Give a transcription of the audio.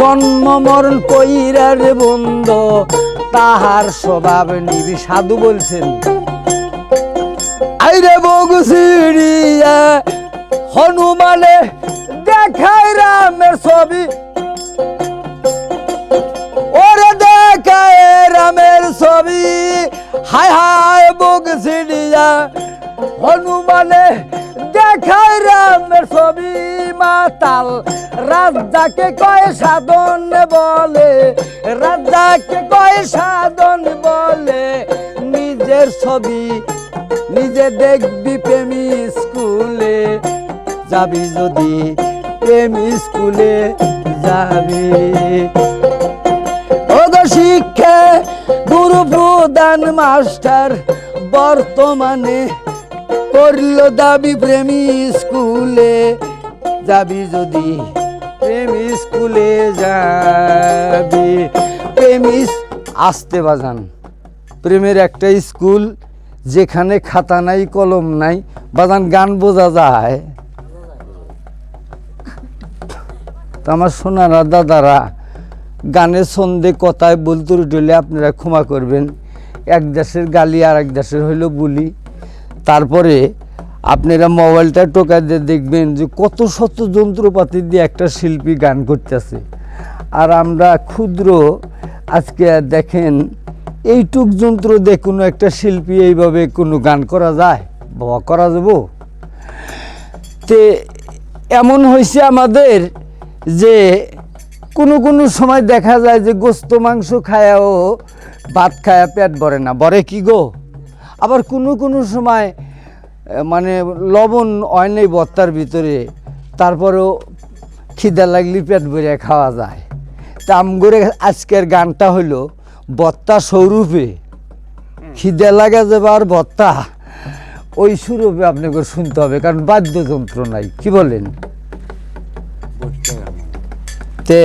জন্ম মরণ কইরার বন্ধ, তাহার স্বভাব নিবি সাধু বলছেন। আইরে বগু সিঁড়িয়া হনুমানে দেখায় রামের ছবি। ওরে দেখায় রামের ছবি। হায় হায় বগ সিঁড়িয়া হনুমানে দেখায় রামের ছবি মাতাল। রাজাকে কয় সাধন বলে রাজাকে কয় সাধন বলে। নিজের ছবি নিজে দেখবি প্রেমী স্কুলে। যাবি যদি প্রেমী স্কুলে যাবি। ওগো শিক্ষা, গুরু প্রধান মাস্টার, বর্তমানে করল দাবি প্রেমী স্কুলে, যাবি যদি প্রেমী স্কুলে যাবি। প্রেমী আসতে বাজান। প্রেমের একটা স্কুল যেখানে খাতা নাই, কলম নাই, বাজান, গান বোঝা যায়। আমার সোনারা, দাদারা গানের সন্ধে কথায় বলতে উঠলে আপনারা ক্ষমা করবেন। এক দেশের গালি আর এক দেশের হইল বুলি। তারপরে আপনারা মোবাইলটা টোকা দিয়ে দেখবেন যে কত শত যন্ত্রপাতি দিয়ে একটা শিল্পী গান করতেছে। আর আমরা ক্ষুদ্র, আজকে দেখেন এইটুক যন্ত্র দিয়ে কোনো একটা শিল্পী এইভাবে কোনো গান করা যায়? বাবা, করা যাব? তে এমন হয়েছে আমাদের যে কোনো কোনো সময় দেখা যায় যে গোস্ত, মাংস খায়াও ভাত খায়া পেট ভরে না। ভরে কি গো? আবার কোনো কোনো সময় মানে লবণ হয় নাই বত্তার ভিতরে তারপরেও খিদা লাগলে পেট ভরে খাওয়া যায়। তা আমগরে আজকের গানটা হইল বত্তা স্বরূপে খিদে লাগা যাবে আর ভত্তা ওই সুরূপে আপনাকে শুনতে হবে কারণ বাদ্যযন্ত্র নাই কি বলেন? তে